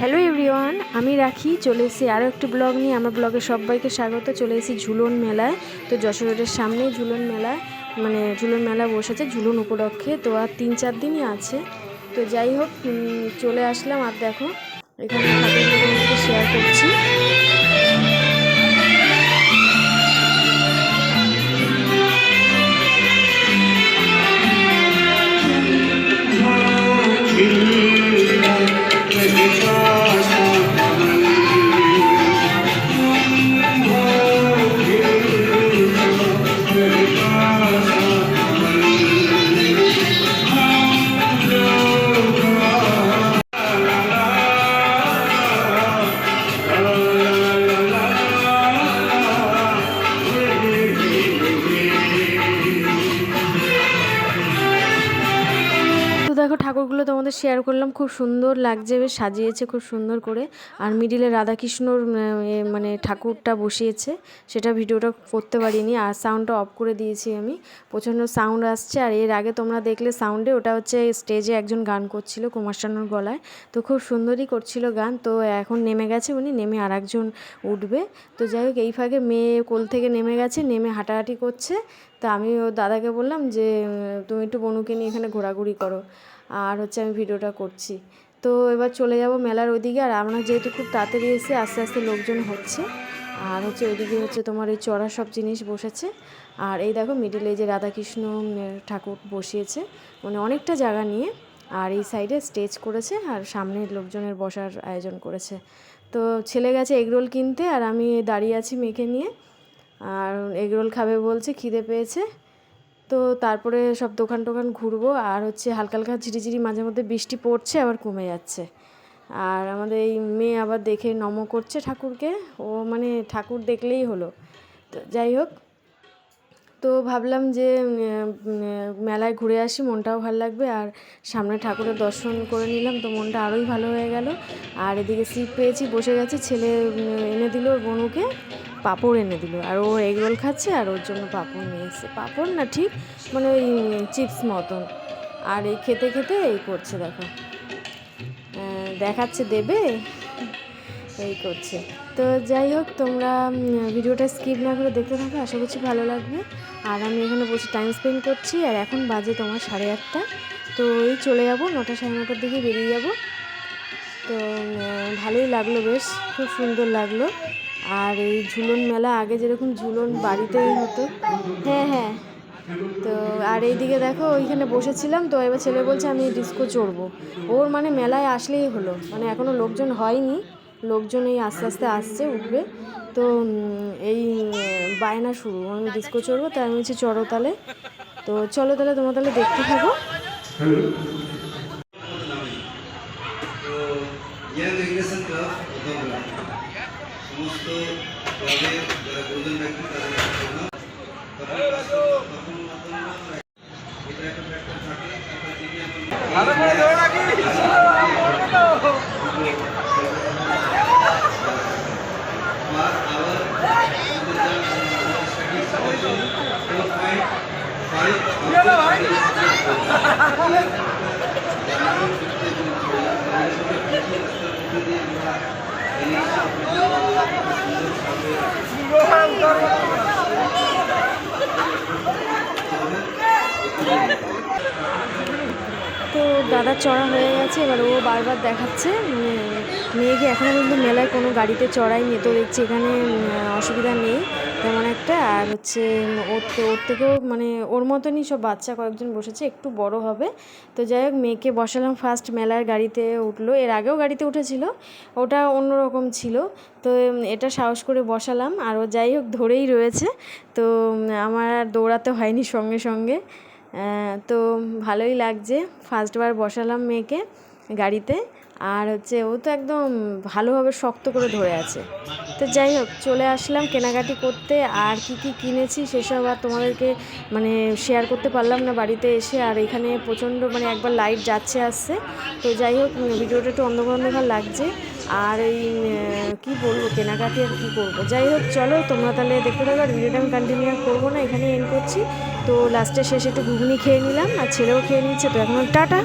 Hello everyone আমি রাখি, চলে এসেছি আরও একটি ব্লগ নিয়ে। আমার ব্লগে সবাইকে স্বাগত। চলে এসেছি ঝুলন মেলায়। তো যশোর রোডের সামনেই ঝুলন মেলায় মানে ঝুলন মেলা বসেছে, ঝুলন উপলক্ষে। তো আর তিন চার দিনই আছে। তো যাই হোক চলে আসলাম। আর দেখো, এখানে শেয়ার করছি। দেখো, ঠাকুরগুলো তোমাদের শেয়ার করলাম। খুব সুন্দর লাগছে, বেশ সাজিয়েছে খুব সুন্দর করে। আর মিডিলে রাধাকৃষ্ণর মানে ঠাকুরটা বসিয়েছে। সেটা ভিডিওটা করতে পারিনি। আর সাউন্ডটা অফ করে দিয়েছি আমি। প্রচণ্ড সাউন্ড আসছে। আর এর আগে তোমরা দেখলে সাউন্ডে ওটা হচ্ছে স্টেজে একজন গান করছিল কুমার শানুর গলায়। তো খুব সুন্দরই করছিল গান। তো এখন নেমে গেছে উনি, নেমে আর একজন উঠবে। তো যাই হোক, এই ফাঁকে মেয়ে কোল থেকে নেমে গেছে, নেমে হাঁটাহাঁটি করছে। তা আমি ও দাদাকে বললাম যে তুমি একটু বনুকে নিয়ে এখানে ঘোরাঘুরি করো। আর হচ্ছে আমি ভিডিওটা করছি। তো এবার চলে যাব মেলার ওইদিকে। আর আমরা যেহেতু খুব তাড়াতাড়ি এসে আস্তে আস্তে লোকজন হচ্ছে, আর হচ্ছে ওইদিকে হচ্ছে তোমার এই চড়া সব জিনিস বসেছে। আর এই দেখো মিডিলে যে রাধাকৃষ্ণ ঠাকুর বসিয়েছে। মানে অনেকটা জায়গা নিয়ে, আর এই সাইডে স্টেজ করেছে, আর সামনের লোকজনের বসার আয়োজন করেছে। তো ছেলে গেছে এগরোল কিনতে, আর আমি দাঁড়িয়ে আছি মেয়েকে নিয়ে। আর এগরোল খাবে বলছে, খিদে পেয়েছে। তো তারপরে সব দোকান টোকান ঘুরবো, আর হচ্ছে হালকা হালকা ঝিরিঝিরি মাঝে মধ্যে বৃষ্টি পড়ছে, আবার কমে যাচ্ছে। আর আমাদের এই মেয়ে আবার দেখে নম করছে ঠাকুরকে, ও মানে ঠাকুর দেখলেই হলো। তো যাই হোক তো ভাবলাম যে মেলায় ঘুরে আসি, মনটাও ভালো লাগবে। আর সামনে ঠাকুরের দর্শন করে নিলাম, তো মনটা আরোই ভালো হয়ে গেল। আর এদিকে সিট পেয়েছি, বসে গেছি, ছেলে এনে দিল, বনুকে, পাঁপড় এনে দিল। আর ও এগরোল খাচ্ছে, আর ওর জন্য পাঁপড় নিয়ে এসছে। পাঁপড় না ঠিক মানে ওই চিপস মতন। আর এই খেতে খেতে এই করছে, দেখো। দেখাচ্ছে, দেবে, এই করছে। তো যাই হোক, তোমরা ভিডিওটা স্কিপ না করে দেখতে থাকো, আশা করছি ভালো লাগবে। আর আমি এখানে বসে টাইম স্পেন্ড করছি, আর এখন বাজে তোমার সাড়ে আটটা। তো এই চলে যাব, নটা সাড়ে নটার দিকে বেরিয়ে যাব। তো ভালোই লাগল বেশ, খুব সুন্দর লাগল। আর এই ঝুলন মেলা, আগে যেরকম ঝুলন বাড়িতেই হতো। হ্যাঁ হ্যাঁ। তো, আর এইদিকে দেখো, ওইখানে বসেছিলাম, তো এবার ছেলে বলছে, আমি ডিস্কো চড়বো। ওর মানে মেলায় আসলেই হলো। মানে এখনও লোকজন হয়নি। লোকজন এই আস্তে আস্তে আসছে উঠবে তো এই বায়না শুরু আমি ডিস্কো চড়বো তাই আমি হচ্ছে চড়ো তালে তো চলো তাহলে তোমার তাহলে দেখতে থাকো ইয়াং সমস্ত ক্লাবের যারা গুরুজন ব্যক্তি তাদের জন্য তখন class করতে- তখন মাধ্যমে এটা একটা ফ্যাক্টর থাকে তারপরে যদি এখন বা আবার তো দাদা চড়া হয়ে গেছে, এবার ও বারবার দেখাচ্ছে। মেয়েকে এখনও কিন্তু মেলায় কোনো গাড়িতে চড়াইনি তো দেখছি এখানে অসুবিধা নেই তেমন একটা। আর হচ্ছে, ওর ওর থেকেও মানে ওর মতনই সব বাচ্চা কয়েকজন বসেছে, একটু বড় হবে। তো যাই হোক, মেয়েকে বসালাম ফার্স্ট মেলার গাড়িতে উঠল। এর আগেও গাড়িতে উঠেছিল, ওটা অন্যরকম ছিল। তো এটা সাহস করে বসালাম। আর ও যাই হোক, ধরেই রয়েছে। তো আমার দৌড়াতে হয়নি সঙ্গে সঙ্গে। তো ভালোই লাগছে। ফার্স্টবার বসালাম মেয়েকে গাড়িতে। আর হচ্ছে ও তো একদম ভালোভাবে শক্ত করে ধরে আছে। তো যাই হোক, চলে আসলাম কেনাকাটি করতে। আর কি কি কিনেছি সেসব আর তোমাদেরকে মানে শেয়ার করতে পারলাম না বাড়িতে এসে। আর এখানে প্রচণ্ড মানে একবার লাইট যাচ্ছে আসছে। তো যাই হোক ভিডিওটা একটু অন্ধকার অন্ধকার লাগছে। আর এই কি বলব, কেনাকাটি আর কী করব? যাই হোক, চলো তোমরা তাহলে দেখতে থাকো। আর ভিডিওটা আমি কন্টিনিউ করব না এখানে এন্ড করছি। তো লাস্টে শেষে একটু ঘুগনি খেয়ে নিলাম, আর ছেলেও খেয়ে নিচ্ছে। তো এখন টাটা!